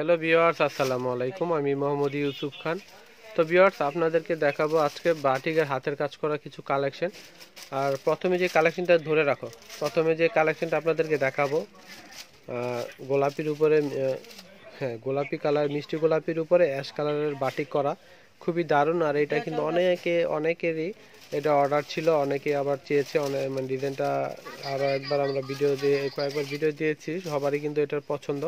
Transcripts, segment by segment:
Hello viewers আসসালামু আলাইকুম। আমি মোহাম্মদ ইউসুফ খান। তো ভিওয়ার্স আপনাদেরকে দেখাবো আজকে বাটিকের হাতের কাজ করা কিছু কালেকশন আর প্রথমে যে কালেকশনটা ধরে রাখো, প্রথমে যে কালেকশনটা আপনাদেরকে দেখাবো গোলাপির উপরে হ্যাঁ গোলাপি কালার মিষ্টি গোলাপির উপরে অ্যাশ কালারের বাটিক করা। খুবই দারুণ আর এটা কিন্তু অনেকে অনেকেরই এটা অর্ডার ছিল অনেকে আবার চেয়েছে অনেক মানে ডিজাইনটা আরও একবার আমরা ভিডিও দিয়ে কয়েকবার ভিডিও দিয়েছি সবারই কিন্তু এটার পছন্দ।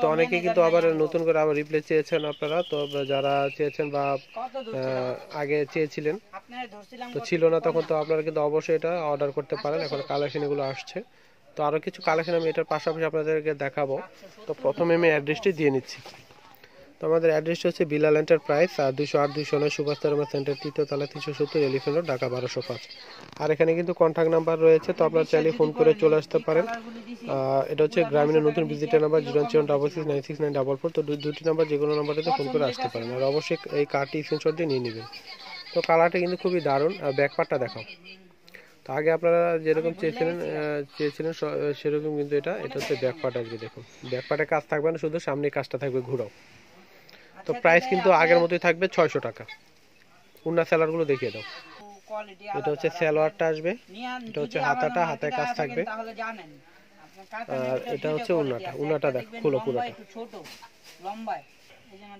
তো অনেকে কিন্তু আবার নতুন করে আবার রিপ্লে চেয়েছেন আপনারা তো যারা চেয়েছেন বা আগে চেয়েছিলেন তো ছিল না তখন তো আপনারা কিন্তু অবশ্যই এটা অর্ডার করতে পারেন এখন কালেকশন এগুলো আসছে। তো আরও কিছু কালেকশন আমি এটার পাশাপাশি আপনাদেরকে দেখাবো। তো প্রথমে আমি অ্যাড্রেসটি দিয়ে নিচ্ছি। তো আমাদের অ্যাড্রেসটা হচ্ছে বিলাল এন্টারপ্রাইজ আর দুশো আট দুশো নয়, সুভাষ তারমা সেন্টার তৃতীয় তলা তিনশো সত্তর, এলিফেন্ট রোড ঢাকা, বারোশো পাঁচ। আর এখানে কিন্তু কন্ট্যাক্ট নাম্বার রয়েছে, তো আপনারা চাইলে ফোন করে চলে আসতে পারেন। এটা হচ্ছে গ্রামীণের নতুন visitor number zero seven double six, nine six nine double four. তো দুটি নাম্বার যে কোনো নাম্বারটাতে ফোন করে আসতে পারেন। আর অবশ্যই এই কার্ডটি স্ক্রিনশট দিয়ে নিয়ে নেবেন। তো কালারটা কিন্তু খুবই দারুণ, আর ব্যাকপারটা দেখাও। তো আগে আপনারা যেরকম চেয়েছিলেন চেয়েছিলেন সেরকম কিন্তু এটা এটা হচ্ছে ব্যাকপার্ট আসবে দেখুন। ব্যাকপার্টের কাজ থাকবে না, শুধু সামনে কাজটা থাকবে, ঘুরাও। তো প্রাইস কিন্তু আগের মতোই থাকবে ছয়শো টাকা। উন্না স্যালারগুলো দেখিয়ে দাও। এটা হচ্ছে সালোয়ারটা আসবে। এটা হচ্ছে হাতাটা হাতায় কাজ থাকবে। আর এটা হচ্ছে উন্নাটা। উন্নাটা দেখো খুলো পুরোটা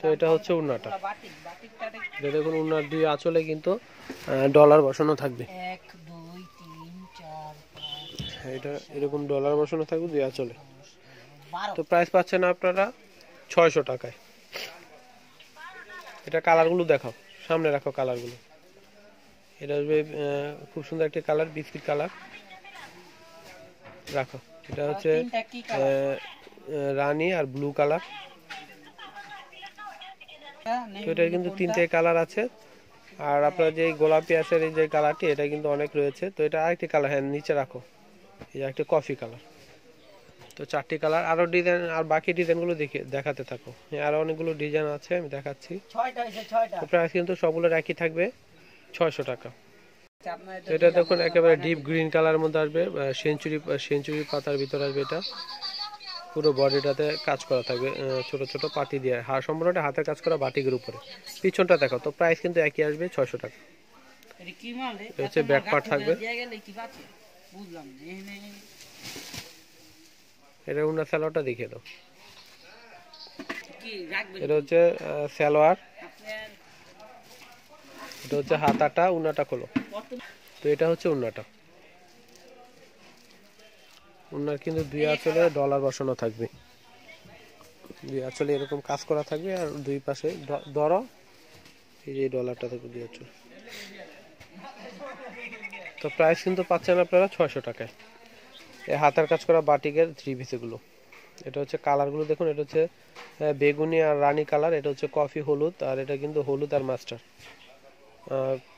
তো এটা হচ্ছে উন্নাটা। এটা দেখুন উন্নার দুই আঁচলে কিন্তু ডলার বসানো থাকবে। হ্যাঁ, এটা এরকম ডলার বসানো থাকবে দুই আঁচলে। তো প্রাইস পাচ্ছেন আপনারা ছয়শো টাকায়। এটা কালারগুলো দেখাও। সামনে রাখো কালারগুলো। এটা আসবে আহ, খুব সুন্দর একটি কালার বিস্কিট কালার। রাখো। এটা হচ্ছে রানী আর ব্লু কালার। তো এটার কিন্তু তিনটে কালার আছে। আর আপনার যে গোলাপি আছে এই যে কালারটি এটা কিন্তু অনেক রয়েছে। তো এটা আরেকটি কালার হ্যাঁ নিচে রাখো। এই একটা কফি কালার। তো চারটি কালার। আরও ডিজাইন আর বাকি ডিজাইনগুলো দেখে দেখাতে থাকো। হ্যাঁ, আরও অনেকগুলো ডিজাইন আছে আমি দেখাচ্ছি। প্রাইস কিন্তু সবগুলোর একই থাকবে ছয়শো টাকা। তো এটা দেখুন একেবারে ডিপ গ্রিন কালারের মধ্যে আসবে সেঞ্চুরি সেঞ্চুরি পাতার ভিতরে আসবে এটা। পুরো বডিটাতে কাজ করা থাকবে ছোট ছোট পাটি দিয়ে। হার সম্পূর্ণটা হাতের কাজ করা বাটিকের উপরে। পিছনটা দেখো তো প্রাইস কিন্তু একই আসবে ছয়শো টাকা। হচ্ছে back part থাকবে। বুঝলাম এটা উনার স্যালোয়ারটা দেখিয়ে দাও এটা হচ্ছে আহ, সালোয়ার এটা হচ্ছে হাতাটা উনাটা খোলো। তো এটা হচ্ছে উনাটা। উনার কিন্তু দুই আঁচলে ডলার বসানো থাকবে। দুই আঁচলে এরকম কাজ করা থাকবে আর দুই পাশে ধরো। এই যে ডলারটা থাকবে দুই আঁচল তো প্রাইস কিন্তু পাচ্ছেন আপনারা ছয়শো টাকায়। হাতের কাজ করা বাটিকের থ্রি পিসেগুলো এটা হচ্ছে কালারগুলো দেখুন এটা হচ্ছে বেগুনি আর রানী কালার এটা হচ্ছে কফি হলুদ আর এটা কিন্তু হলুদ আর মাস্টার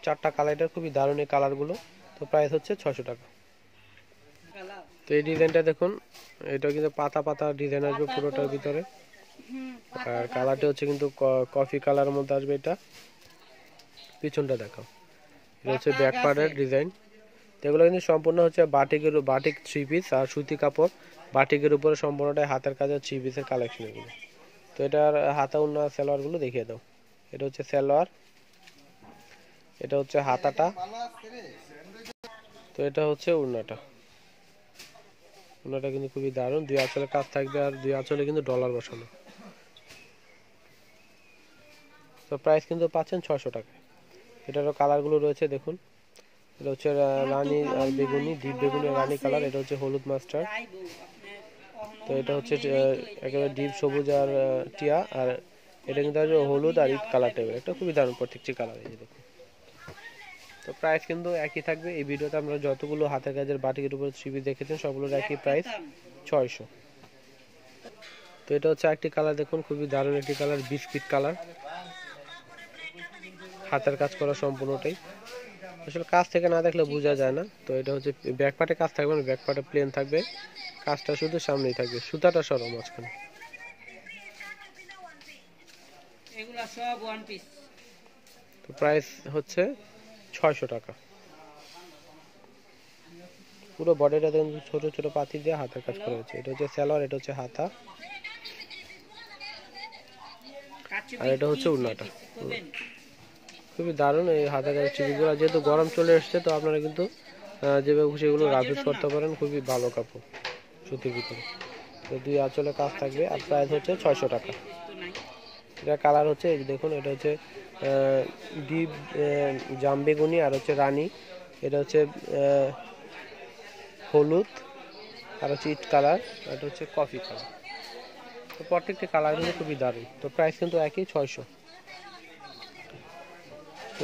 চারটা কালার এটা খুবই দারুণ এই কালারগুলো তো প্রাইস হচ্ছে ছশো টাকা। তো এই ডিজাইনটা দেখুন এটা কিন্তু পাতা পাতা ডিজাইন আসবে পুরোটার ভিতরে। আর কালারটা হচ্ছে কিন্তু কফি কালারের মধ্যে আসবে এটা। পিছনটা দেখাও। এটা হচ্ছে ব্যাক পার্টের ডিজাইন এগুলো কিন্তু সম্পূর্ণ হচ্ছে বাটিকের বাটিক থ্রি পিস আর সুতি কাপড়। বাটিকের উপরে সম্পূর্ণটাই হাতের কাজের থ্রি পিসের কালেকশন এগুলো। তো এটার হাতা অন্য সালোয়ারগুলো দেখিয়ে দাও। এটা হচ্ছে সালোয়ার। এটা হচ্ছে হাতাটা। তো এটা হচ্ছে উন্নাটা উন্নাটা কিন্তু খুবই দারুণ। দুই আঁচলে কাজ থাকবে আর দুই আঁচলে কিন্তু ডলার বসানো। তো প্রাইস কিন্তু পাচ্ছেন ছশো টাকা এটারও কালারগুলো রয়েছে, দেখুন। এটা হচ্ছে রানী আর বেগুনি, ডিপ বেগুনি রানী কালার, এটা হচ্ছে হলুদ মাস্টার। তো এটা হচ্ছে একেবারে ডিপ সবুজ আর টিয়া, আর এটা কিন্তু আসবে হলুদ আর ইট কালার টাইপের এটা খুবই দারুণ প্রত্যেকটি কালার এই দেখুন। তো প্রাইস কিন্তু একই থাকবে। এই ভিডিওতে আমরা যতগুলো হাতের কাজের বাটিকের উপর থ্রি দেখেছেন, সবগুলোর একই প্রাইস ছয়শো। তো এটা হচ্ছে একটি কালার দেখুন, খুবই দারুণ একটি কালার, বিস্কিট কালার। হাতের কাজ করা সম্পূর্ণটাই। আসলে কাজ থেকে না দেখলে বোঝা যায় না। তো এটা হচ্ছে ব্যাক পার্টে কাজ থাকবে না ব্যাক পার্টে প্লেন থাকবে। কাজটা শুধু সামনেই থাকবে সুতাটা সরো মাঝখানে। এগুলা সব ওয়ান পিস তো প্রাইস হচ্ছে ছয়শো টাকা। পুরো বডিটা দেখুন ছোট ছোট পাতি দিয়ে হাতের কাজ করা হয়েছে এটা হচ্ছে স্যালোয়ার এটা হচ্ছে হাতা। আর এটা হচ্ছে উন্নাটা। খুবই দারুণ এই হাতের কাছে চিপিগুলো। যেহেতু গরম চলে এসছে তো আপনারা কিন্তু যেভাবে খুশি এগুলো করতে পারেন খুবই ভালো কাপড় সুতির ভিতরে। তো দুই আঁচলে কাজ থাকবে আর প্রাইস হচ্ছে ছয়শো টাকা। এটা কালার হচ্ছে এই দেখুন এটা হচ্ছে ডিপ আহ, জাম বেগুনি আর হচ্ছে রানী। এটা হচ্ছে হলুদ আর হচ্ছে ইট কালার আর হচ্ছে কফি কালার তো প্রত্যেকটি কালার কিন্তু খুবই দারুণ। তো প্রাইস কিন্তু একই ছয়শো।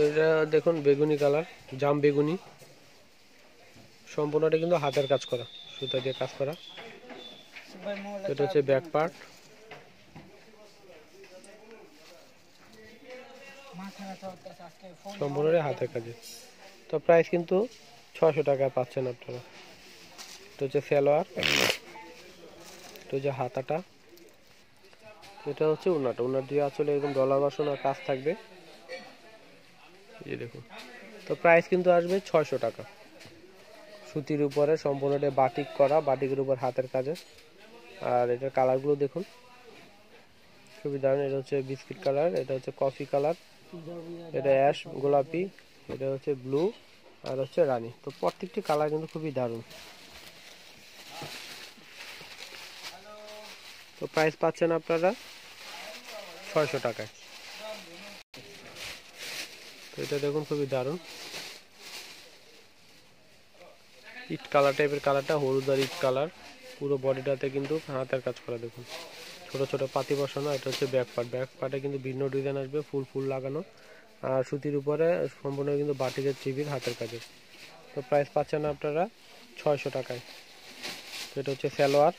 এটা দেখুন, বেগুনি কালার, জাম বেগুনি। সম্পূর্ণটা কিন্তু হাতের কাজ করা, সুতা দিয়ে কাজ করা। এটা হচ্ছে ব্যাক পার্ট সম্পূর্ণটাই হাতের কাজে। তো প্রাইস কিন্তু ছশো টাকায় পাচ্ছেন আপনারা। এটা হচ্ছে সালোয়ার, এটা হচ্ছে হাতাটা। এটা হচ্ছে উন্নাটা। উন্নার দিয়ে আসলে এরকম ডলার বসানোর কাজ থাকবে। এই দেখুন। তো প্রাইস কিন্তু আসবে ছয়শো টাকা। সুতির উপরে সম্পূর্ণটা বাটিক করা বাটিকের উপর হাতের কাজে। আর এটার কালারগুলো দেখুন। খুবই দারুণ। এটা হচ্ছে বিস্কিট কালার এটা হচ্ছে কফি কালার এটা অ্যাশ গোলাপি, এটা হচ্ছে ব্লু আর হচ্ছে রানী। তো প্রত্যেকটি কালার কিন্তু খুবই দারুণ। তো প্রাইস পাচ্ছেন আপনারা ছয়শো টাকায়। তো এটা দেখুন খুবই দারুণ। ইট কালার টাইপের কালারটা, হলুদ আর ইট কালার। পুরো বডিটাতে কিন্তু হাতের কাজ করা, দেখুন। ছোট ছোট পাতি বসানো, এটা হচ্ছে ব্যাক পার্ট ব্যাক পার্টে কিন্তু ভিন্ন ডিজাইন আসবে, ফুল ফুল লাগানো। আর সুতির উপরে সম্পূর্ণ কিন্তু বাটিকের চিবির হাতের কাজে। তো প্রাইস পাচ্ছেন আপনারা ছয়শো টাকায়। তো এটা হচ্ছে সালোয়ার।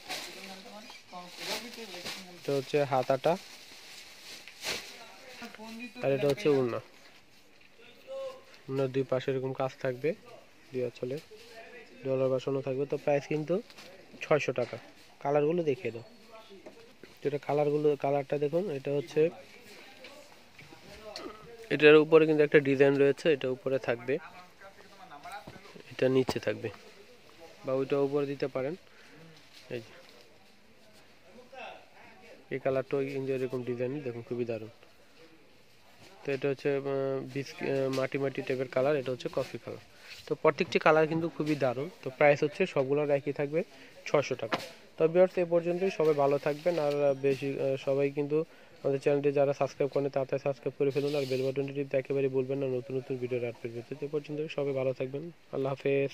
এটা হচ্ছে হাতাটা। আর এটা হচ্ছে উন্নার দুই পাশে এরকম কাজ থাকবে, দুই অঞ্চলে ডলার বাসানো থাকবে, তো প্রাইস কিন্তু ছয়শো টাকা। কালারগুলো দেখিয়ে দাও। যেটা কালারগুলো কালারটা দেখুন, এটা হচ্ছে এটার উপরে কিন্তু একটা ডিজাইন রয়েছে, এটা উপরে থাকবে। এটা নিচে থাকবে। বা ওইটা উপরে দিতে পারেন। এই যে। এই কালারটাও কিন্তু এরকম ডিজাইন দেখুন খুবই দারুণ। তো এটা হচ্ছে মাটি মাটি টাইপের কালার এটা হচ্ছে কফি কালার তো প্রত্যেকটি কালার কিন্তু খুবই দারুণ। তো প্রাইস হচ্ছে সবগুলোর একই থাকবে ছশো টাকা। তো বিয়ার্স এই পর্যন্তই, সবাই ভালো থাকবেন, আর বেশি সবাই কিন্তু আমাদের চ্যানেলটি যারা সাবস্ক্রাইব করেন তাড়াতাড়ি সাবস্ক্রাইব করে ফেলুন, আর বেল বাটনটি টিপতে একেবারে বলবেন না, নতুন নতুন ভিডিও রাত পেয়ে তো এই পর্যন্ত সবাই ভালো থাকবেন। আল্লাহ হাফেজ।